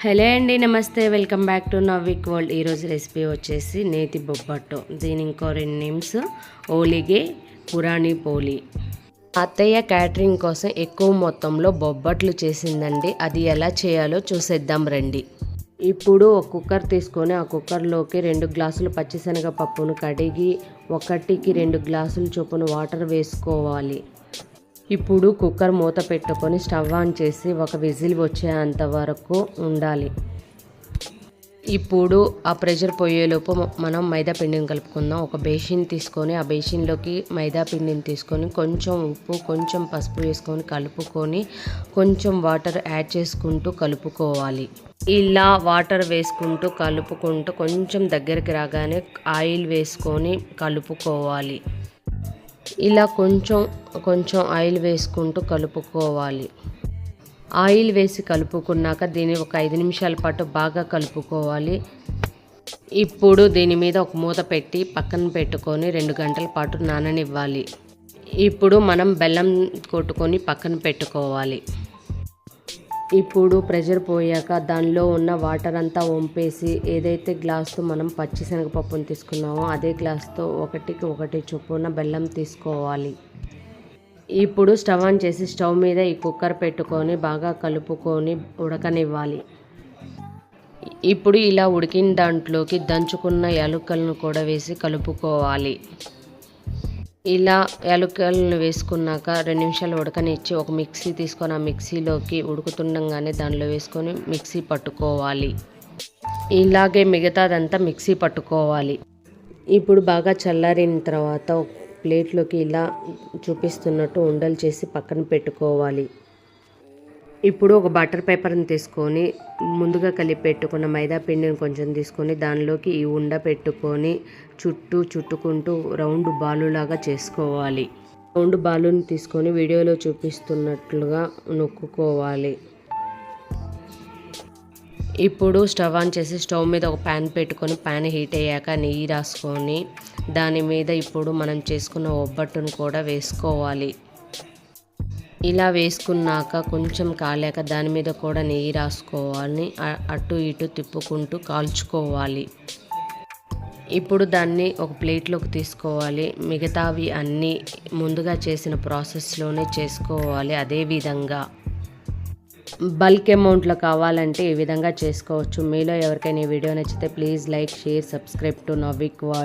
Hello అండి నమస్తే. Welcome back to Navik world. ఈరోజు రెసిపీ వచ్చేసి నేతి బొబ్బట్టు. దీని ఇంకో రెండు నేమ్స్ ఓలిగే పురాణి పోలి. అత్తయ్య క్యాటరింగ్ కోసం ఎక్కువ మొత్తంలో బొబ్బట్లు చేసిందండి. అది ఎలా చేయాలో చూసేద్దాం రండి. ఇప్పుడు ఒక కుక్కర్ తీసుకొని ఆ కుక్కర్లోకి రెండు గ్లాసులు పచ్చిశనగ పప్పును కడిగి ఒకటికి రెండు గ్లాసులు చొప్పున వాటర్ వేసుకోవాలి. ఇప్పుడు కుక్కర్ మూత పెట్టుకొని స్టవ్ ఆన్ చేసి ఒక విజిల్ వచ్చేంత వరకు ఉండాలి. ఇప్పుడు ఆ ప్రెషర్ పోయేలోపు మనం మైదా పిండిని కలుపుకుందాం. ఒక బేసిన్ తీసుకొని ఆ బేసిన్లోకి మైదా పిండిని తీసుకొని కొంచెం ఉప్పు కొంచెం పసుపు వేసుకొని కలుపుకొని కొంచెం వాటర్ యాడ్ చేసుకుంటూ కలుపుకోవాలి. ఇలా వాటర్ వేసుకుంటూ కలుపుకుంటూ కొంచెం దగ్గరికి రాగానే ఆయిల్ వేసుకొని కలుపుకోవాలి. ఇలా కొంచెం కొంచెం ఆయిల్ వేసుకుంటూ కలుపుకోవాలి. ఆయిల్ వేసి కలుపుకున్నాక దీన్ని ఒక ఐదు నిమిషాల పాటు బాగా కలుపుకోవాలి. ఇప్పుడు దీని మీద ఒక మూత పెట్టి పక్కన పెట్టుకొని రెండు గంటల పాటు నాననివ్వాలి. ఇప్పుడు మనం బెల్లం కొట్టుకొని పక్కన పెట్టుకోవాలి. ఇప్పుడు ప్రెషర్ పోయాక దానిలో ఉన్న వాటర్ అంతా వంపేసి ఏదైతే గ్లాస్తో మనం పచ్చిశనగపప్పును తీసుకున్నామో అదే గ్లాస్తో ఒకటికి ఒకటి చొప్పున బెల్లం తీసుకోవాలి. ఇప్పుడు స్టవ్ ఆన్ చేసి స్టవ్ మీద ఈ కుక్కర్ పెట్టుకొని బాగా కలుపుకొని ఉడకనివ్వాలి. ఇప్పుడు ఇలా ఉడికిన దాంట్లోకి దంచుకున్న యాలుకలను కూడా వేసి కలుపుకోవాలి. ఇలా యాలకులను వేసుకున్నాక రెండు నిమిషాలు ఉడకనిచ్చి ఒక మిక్సీ తీసుకొని ఆ మిక్సీలోకి ఉడుకుతుండగానే దానిలో వేసుకొని మిక్సీ పట్టుకోవాలి. ఇలాగే మిగతాదంతా మిక్సీ పట్టుకోవాలి. ఇప్పుడు బాగా చల్లారిన తర్వాత ప్లేట్లోకి ఇలా చూపిస్తున్నట్టు ఉండలు చేసి పక్కన పెట్టుకోవాలి. ఇప్పుడు ఒక బటర్ పేపర్ని తీసుకొని ముందుగా కలిపి పెట్టుకున్న మైదా పిండిని కొంచెం తీసుకొని దానిలోకి ఈ ఉండ పెట్టుకొని చుట్టూ చుట్టుకుంటూ రౌండ్ బాలులాగా చేసుకోవాలి. రౌండ్ బాలుని తీసుకొని వీడియోలో చూపిస్తున్నట్లుగా నొక్కుకోవాలి. ఇప్పుడు స్టవ్ ఆన్ చేసి స్టవ్ మీద ఒక ప్యాన్ పెట్టుకొని ప్యాన్ హీట్ అయ్యాక నెయ్యి రాసుకొని దాని మీద ఇప్పుడు మనం చేసుకున్న ఒబ్బట్టును కూడా వేసుకోవాలి. ఇలా వేసుకున్నాక కొంచెం కాలాక దాని మీద కూడా నెయ్యి రాసుకోవాలి. అటు ఇటు తిప్పుకుంటూ కాల్చుకోవాలి. ఇప్పుడు దాన్ని ఒక ప్లేట్లోకి తీసుకోవాలి. మిగతావి అన్నీ ముందుగా చేసిన ప్రాసెస్లోనే చేసుకోవాలి అదేవిధంగా బల్క్ అమౌంట్లో కావాలంటే ఈ విధంగా చేసుకోవచ్చు. మీలో ఎవరికైనా ఈ వీడియో నచ్చితే please like share subscribe to Navik world.